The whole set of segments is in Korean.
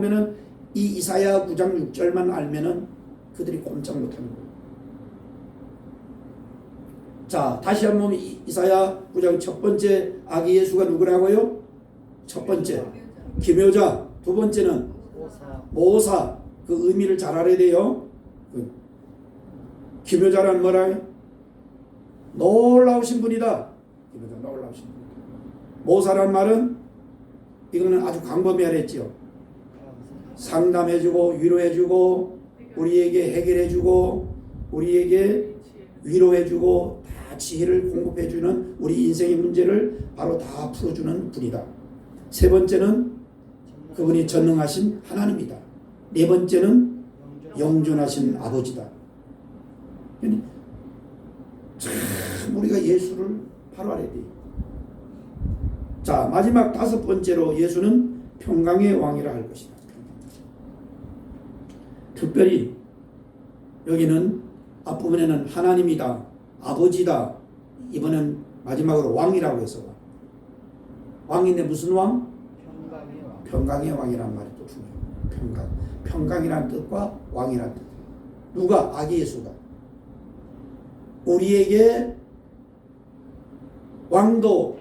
보면은 이 이사야 9장 6절만 알면은 그들이 꼼짝 못하는 거예요. 자, 다시 한번 이- 이사야 9장 첫 번째 아기 예수가 누구라고요? 첫 번째 기묘자, 두 번째는 모사 그 의미를 잘 알아야 돼요. 그 기묘자란 뭐라요? 놀라우신 분이다. 기묘자 놀라우신 분. 모사란 말은 이거는 아주 광범위하랬지요. 상담해주고 위로해주고 우리에게 해결해주고 우리에게 위로해주고 다 지혜를 공급해주는 우리 인생의 문제를 바로 다 풀어주는 분이다. 세 번째는 그분이 전능하신 하나님이다. 네 번째는 영존하신 아버지다. 참 우리가 예수를 바로 알아야 돼. 자 마지막 다섯 번째로 예수는 평강의 왕이라 할 것이다. 특별히 여기는 앞부분에는 하나님이다, 아버지다. 이번엔 마지막으로 왕이라고 해서 왕인데 무슨 왕? 평강의 왕 평강의 왕이라는 말이 또 중요해요. 평강. 평강이라는 뜻과 왕이라는 뜻. 누가? 아기 예수가. 우리에게 왕도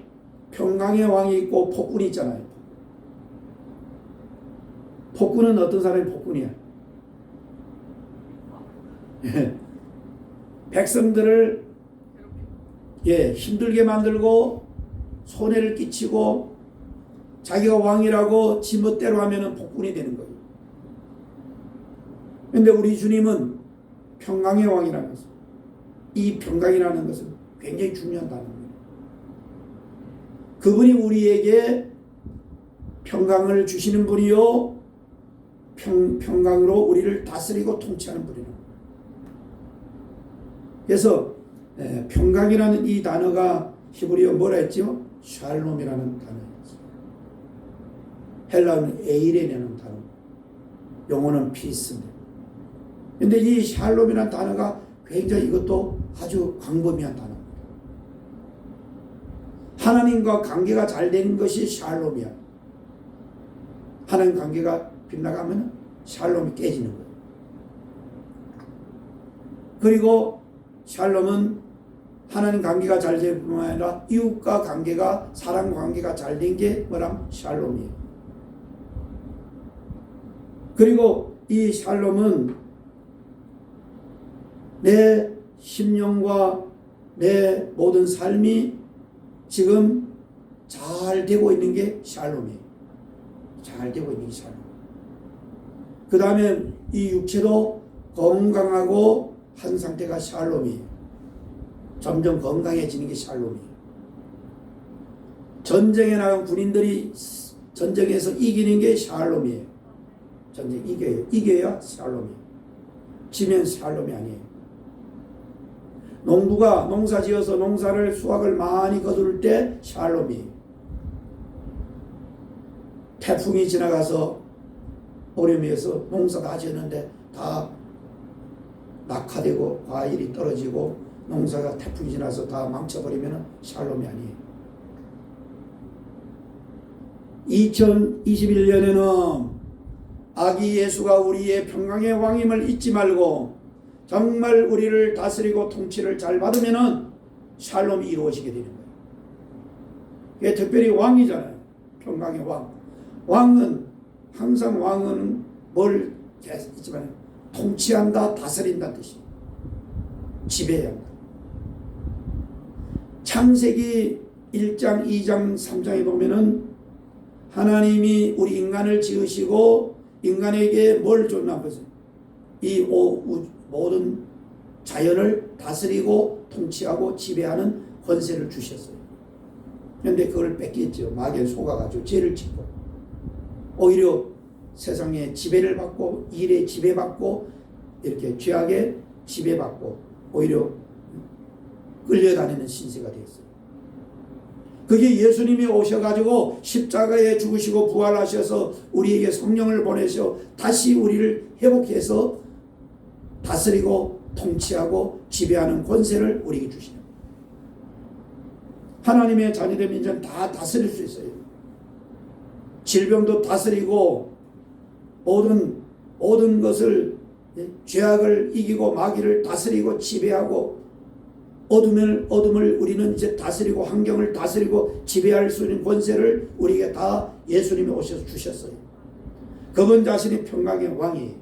평강의 왕이 있고 폭군이 있잖아요. 폭군은 어떤 사람이 폭군이야? 예. 백성들을 예, 힘들게 만들고 손해를 끼치고 자기가 왕이라고 지멋대로 하면은 폭군이 되는 거예요. 근데 우리 주님은 평강의 왕이라는 것은 이 평강이라는 것은 굉장히 중요한 단어입니다. 그분이 우리에게 평강을 주시는 분이요 평, 평강으로 우리를 다스리고 통치하는 분이라. 그래서 에, 평강이라는 이 단어가 히브리어 뭐라 했죠? 샬롬이라는 단어였어요. 헬라어는 에이레라는 단어. 영어는 피스입니다. 근데 이 샬롬이라는 단어가 굉장히 이것도 아주 광범위한 단어입니다. 하나님과 관계가 잘 되는 것이 샬롬이야. 하나님 관계가 빗나가면 샬롬이 깨지는 거예요. 그리고 샬롬은 하나님 관계가 잘 될 뿐만 아니라 이웃과 관계가 사랑 관계가 잘 된 게 뭐람 샬롬이에요. 그리고 이 샬롬은 내 심령과 내 모든 삶이 지금 잘 되고 있는 게 샬롬이에요. 잘 되고 있는 게 샬롬. 그 다음에 이 육체도 건강하고 한 상태가 샬롬이에요. 점점 건강해지는 게 샬롬이에요. 전쟁에 나간 군인들이 전쟁에서 이기는 게 샬롬이에요. 전쟁 이겨요. 이겨야 샬롬이에요. 지면 샬롬이 아니에요. 농부가 농사 지어서 농사를 수확을 많이 거둘 때 샬롬이에요. 태풍이 지나가서 오염해서 농사 다 지었는데 다 낙하되고 과일이 떨어지고 농사가 태풍이 지나서 다 망쳐버리면 샬롬이 아니에요. 2021년에는 아기 예수가 우리의 평강의 왕임을 잊지 말고 정말 우리를 다스리고 통치를 잘 받으면은 샬롬이 이루어지게 되는 거예요. 이게 특별히 왕이잖아요. 평강의 왕. 왕은 항상 왕은 뭘 있지만 통치한다, 다스린다 뜻이. 지배해야 한다. 창세기 1장, 2장, 3장에 보면은 하나님이 우리 인간을 지으시고 인간에게 뭘 줬나 보세요. 이 모든 자연을 다스리고 통치하고 지배하는 권세를 주셨어요. 그런데 그걸 뺏겼죠. 마귀에 속아가지고 죄를 짓고 오히려 세상에 지배를 받고 일에 지배받고 이렇게 죄악에 지배받고 오히려 끌려다니는 신세가 되었어요. 그게 예수님이 오셔가지고 십자가에 죽으시고 부활하셔서 우리에게 성령을 보내셔 다시 우리를 회복해서 다스리고 통치하고 지배하는 권세를 우리에게 주시는 하나님의 자녀되면 이제 다 다스릴 수 있어요. 질병도 다스리고 모든 모든 것을 예, 죄악을 이기고 마귀를 다스리고 지배하고 어둠을 어둠을 우리는 이제 다스리고 환경을 다스리고 지배할 수 있는 권세를 우리에게 다 예수님이 오셔서 주셨어요. 그분 자신이 평강의 왕이에요.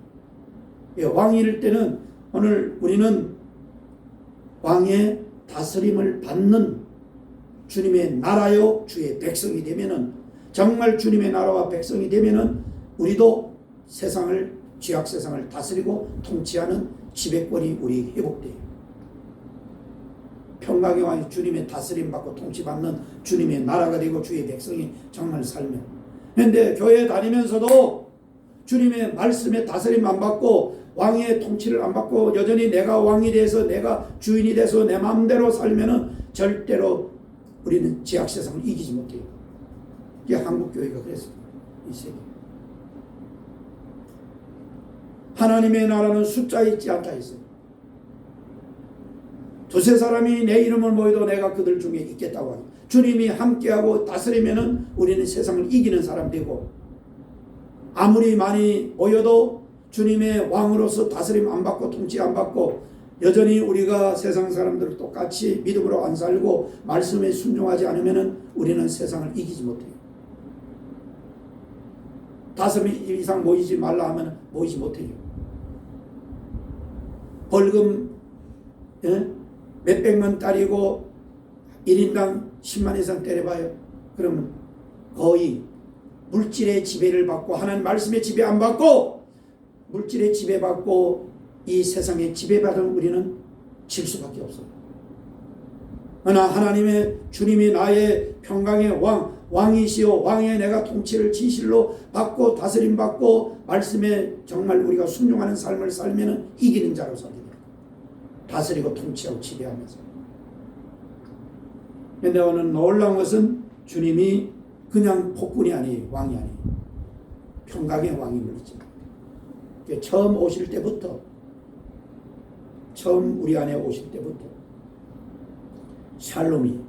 예, 왕일 때는 오늘 우리는 왕의 다스림을 받는 주님의 나라요 주의 백성이 되면은 정말 주님의 나라와 백성이 되면은 우리도 세상을 죄악 세상을 다스리고 통치하는 지배권이 우리 회복돼요. 평강의 왕이 주님의 다스림 받고 통치받는 주님의 나라가 되고 주의 백성이 정말 살면. 그런데 교회 다니면서도 주님의 말씀에 다스림 안 받고 왕의 통치를 안 받고 여전히 내가 왕이 돼서 내가 주인이 돼서 내 마음대로 살면은 절대로 우리는 지학 세상을 이기지 못해요. 이게 한국 교회가 그랬습니다. 이 세계. 하나님의 나라는 숫자 있지 않다 했어요. 두세 사람이 내 이름을 모여도 내가 그들 중에 있겠다고 하죠. 주님이 함께하고 다스리면은 우리는 세상을 이기는 사람 되고 아무리 많이 모여도 주님의 왕으로서 다스림 안 받고 통치 안 받고 여전히 우리가 세상 사람들 똑같이 믿음으로 안 살고 말씀에 순종하지 않으면은 우리는 세상을 이기지 못해요. 다섯 명 이상 모이지 말라 하면 모이지 못해요. 벌금 예? 몇백만 딸이고 1인당 10만 이상 때려봐요. 그러면 거의 물질의 지배를 받고 하나님 말씀의 지배 안 받고 물질의 지배받고 이 세상에 지배받은 우리는 질 수밖에 없어요. 그러나 하나님의 주님이 나의 평강의 왕 왕이시오 왕의 내가 통치를 진실로 받고 다스림 받고 말씀에 정말 우리가 순종하는 삶을 살면은 이기는 자로 살게 됩니다. 다스리고 통치하고 지배하면서. 그런데 오늘 놀라운 것은 주님이 그냥 폭군이 아니에요. 왕이 아니에요. 평강의 왕임을 있죠. 처음 오실 때부터 처음 우리 안에 오실 때부터 샬롬이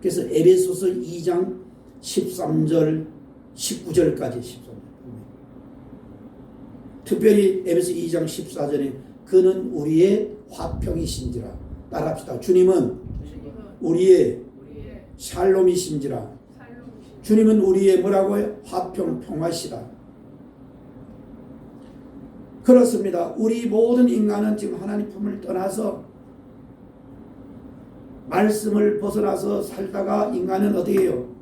그래서 에베소서 2장 13절 19절까지 13절 특별히 에베소 2장 14절에 그는 우리의 화평이신지라 따라합시다 주님은 우리의 샬롬이신지라 주님은 우리의 뭐라고요? 화평 평화시다 그렇습니다. 우리 모든 인간은 지금 하나님 품을 떠나서 말씀을 벗어나서 살다가 인간은 어떻게 해요?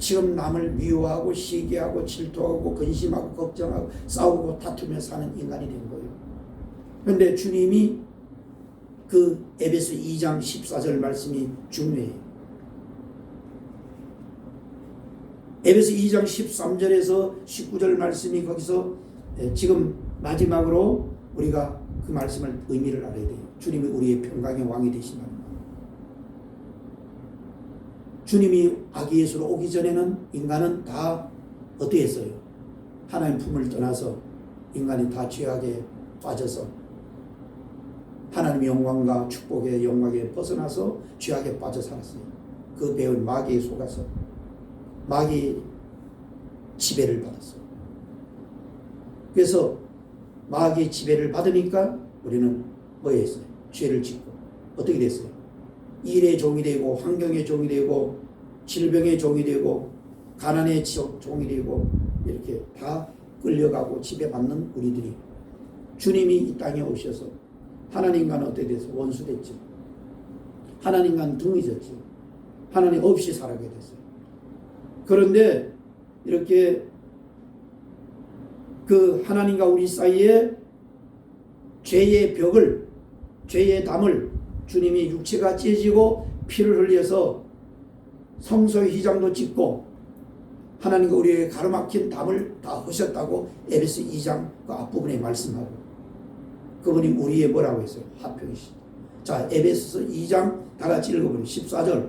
지금 남을 미워하고 시기하고 질투하고 근심하고 걱정하고 싸우고 다투며 사는 인간이 된 거예요. 그런데 주님이 그 에베소 2장 14절 말씀이 중요해요. 에베소 2장 13절에서 19절 말씀이 거기서 예, 지금 마지막으로 우리가 그 말씀을 의미를 알아야 돼요. 주님이 우리의 평강의 왕이 되신다는 말. 주님이 아기 예수로 오기 전에는 인간은 다 어떻게 했어요? 하나님 품을 떠나서 인간이 다 죄악에 빠져서 하나님의 영광과 축복의 영광에 벗어나서 죄악에 빠져 살았어요. 그 배운 마귀에 속아서 마귀 지배를 받았어요. 그래서 마귀의 지배를 받으니까 우리는 뭐 했어요? 죄를 짓고 어떻게 됐어요? 일의 종이 되고 환경의 종이 되고 질병의 종이 되고 가난의 종이 되고 이렇게 다 끌려가고 지배받는 우리들이 주님이 이 땅에 오셔서 하나님과는 어떻게 돼서 원수 됐죠. 하나님과는 등이 졌죠. 하나님 없이 살아게 됐어요. 그런데 이렇게 그 하나님과 우리 사이에 죄의 벽을 죄의 담을 주님이 육체가 찢어지고 피를 흘려서 성소의 휘장도 짓고 하나님과 우리에게 가로막힌 담을 다 하셨다고 에베스 2장 그 앞부분에 말씀하고 그분이 우리의 뭐라고 했어요? 화평이시. 자, 에베스 2장 다 같이 읽어보면 14절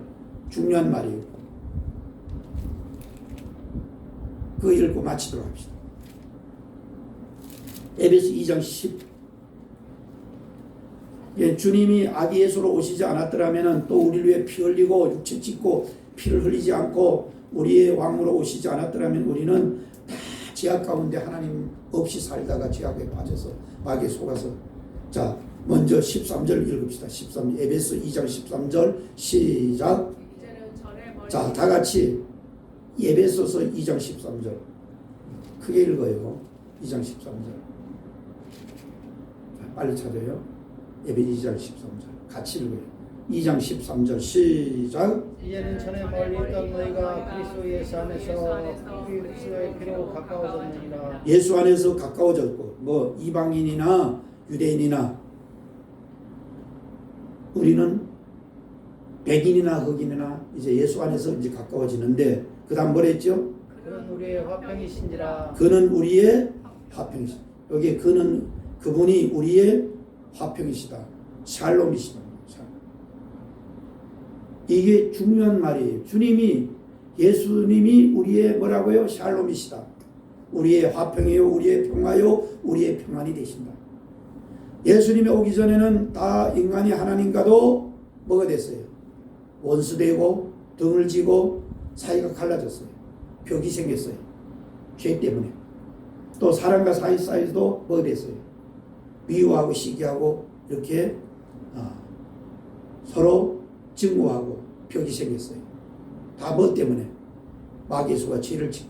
중요한 말이에요. 그 읽고 마치도록 합시다. 에베소 2장 10 예, 주님이 아기 예수로 오시지 않았더라면 또 우리를 위해 피 흘리고 육체 찢고 피를 흘리지 않고 우리의 왕으로 오시지 않았더라면 우리는 다 죄악 가운데 하나님 없이 살다가 죄악에 빠져서 마귀에 속아서 자 먼저 13절 읽읍시다. 13 에베소 2장 13절 시작. 자, 다 같이 예배소서 2장 13절 크게 읽어요. 2장 13절. 자, 빨리 찾아요. 2장 13절 같이 읽어요. 2장 13절 시작. 이제는 전에 멀리 있던 너희가 그리스도 예수 안에서 그리스도의 피로 가까워졌느니라 예수 안에서 가까워졌고 뭐 이방인이나 유대인이나 우리는 백인이나 흑인이나 이제 예수 안에서 이제 가까워지는데 그다음 뭐랬죠? 그는 우리의 화평이신지라 그는 우리의 화평이시다. 여기 그는 그분이 우리의 화평이시다. 샬롬이시다. 샬롬. 이게 중요한 말이에요. 주님이 예수님이 우리의 뭐라고요? 샬롬이시다. 우리의 화평이요, 우리의 평화요, 우리의 평안이 되신다. 예수님이 오기 전에는 다 인간이 하나님과도 뭐가 됐어요? 원수되고 등을 지고 사이가 갈라졌어요. 벽이 생겼어요. 죄 때문에. 또 사람과 사이 사이도 뭐가 됐어요? 미워하고 시기하고 이렇게 아, 서로 증오하고 벽이 생겼어요. 다 뭐 때문에? 마귀수가 죄를 짓고.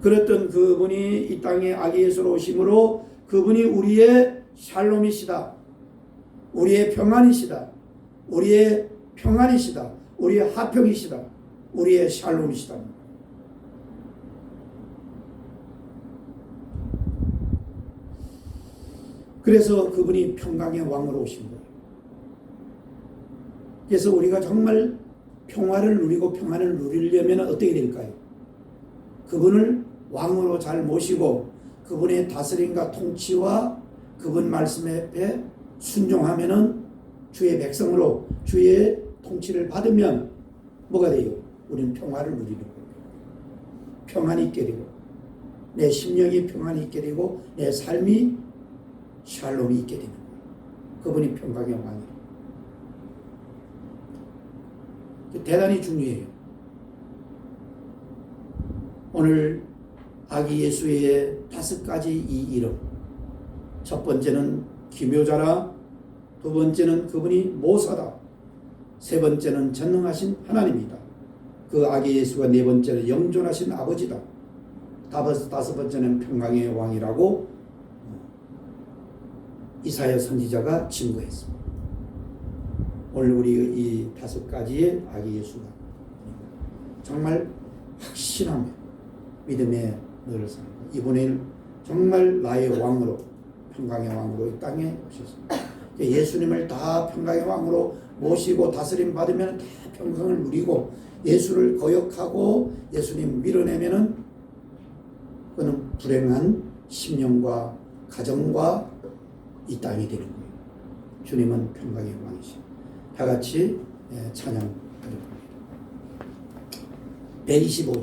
그랬던 그분이 이 땅에 아기 예수로 오심으로 그분이 우리의 샬롬이시다. 우리의 평안이시다. 우리의 평안이시다. 우리의 화평이시다. 우리의 샬롬이시다. 그래서 그분이 평강의 왕으로 오신 거예요. 그래서 우리가 정말 평화를 누리고 평안을 누리려면 어떻게 될까요? 그분을 왕으로 잘 모시고 그분의 다스림과 통치와 그분 말씀에 순종하면은 주의 백성으로 주의 통치를 받으면 뭐가 돼요? 우리는 평화를 누리는 거예요. 평안이 있게 되고 내 심령이 평안이 있게 되고 내 삶이 샬롬이 있게 되는 거예요. 그분이 평강의 왕이에요. 대단히 중요해요. 오늘 아기 예수의 다섯 가지 이 이름. 첫 번째는 기묘자라, 두 번째는 그분이 모사다, 세 번째는 전능하신 하나님이다. 그 아기 예수가 네 번째는 영존하신 아버지다. 다섯, 번째는 평강의 왕이라고 이사야 선지자가 증거했습니다. 오늘 우리 이 다섯 가지의 아기 예수가 정말 확신하며 믿음의 너를 삽니다. 이번에는 정말 나의 왕으로 평강의 왕으로 이 땅에 오셨습니다. 예수님을 다 평강의 왕으로 모시고 다스림 받으면 다 평강을 누리고 예수를 거역하고 예수님 밀어내면은 그는 불행한 심령과 가정과 이 땅이 되는 거예요. 주님은 평강의 왕이시. 다 같이 예, 찬양하려 합니다. 125절.